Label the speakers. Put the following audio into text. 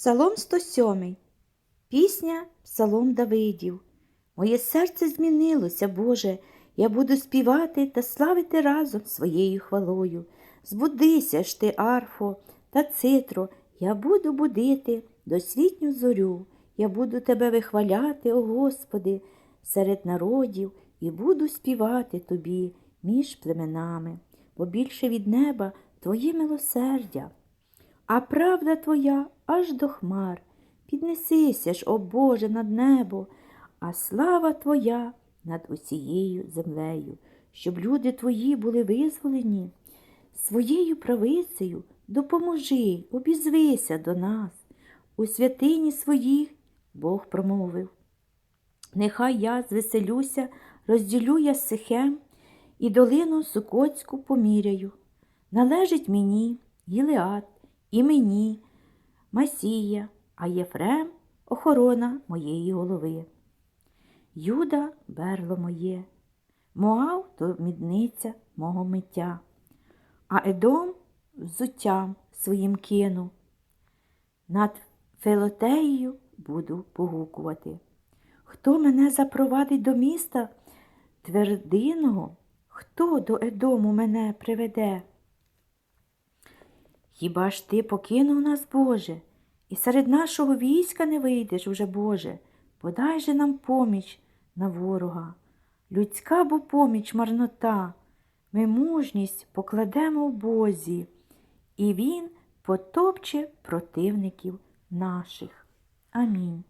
Speaker 1: Псалом 107. Пісня Псалом Давидів. Моє серце змінилося, Боже, я буду співати та славити разом своєю хвалою. Збудися ж ти, арфо та цитро, я буду будити досвітню зорю. Я буду тебе вихваляти, о Господи, серед народів, і буду співати тобі між племенами, бо більше від неба Твоє милосердя а правда твоя аж до хмар. Піднесися ж, о Боже, над небо, а слава Твоя над усією землею, щоб люди Твої були визволені. Своєю правицею допоможи, обізвися до нас. У святині своїх Бог промовив. Нехай я звеселюся, розділю я сихем і долину Сукоцьку поміряю. Належить мені Гілеат, і мені, Масія, а Єфрем охорона моєї голови. Юда берло моє, Моав то мідниця мого миття, а Едом взуттям своїм кину. Над Фелотеєю буду погукувати. Хто мене запровадить до міста твердиного, хто до Едому мене приведе? Хіба ж ти покинув нас, Боже, і серед нашого війська не вийдеш уже, Боже, подай же нам поміч на ворога. Людська бо поміч марнота, ми мужність покладемо в Бозі, і Він потопче противників наших. Амінь.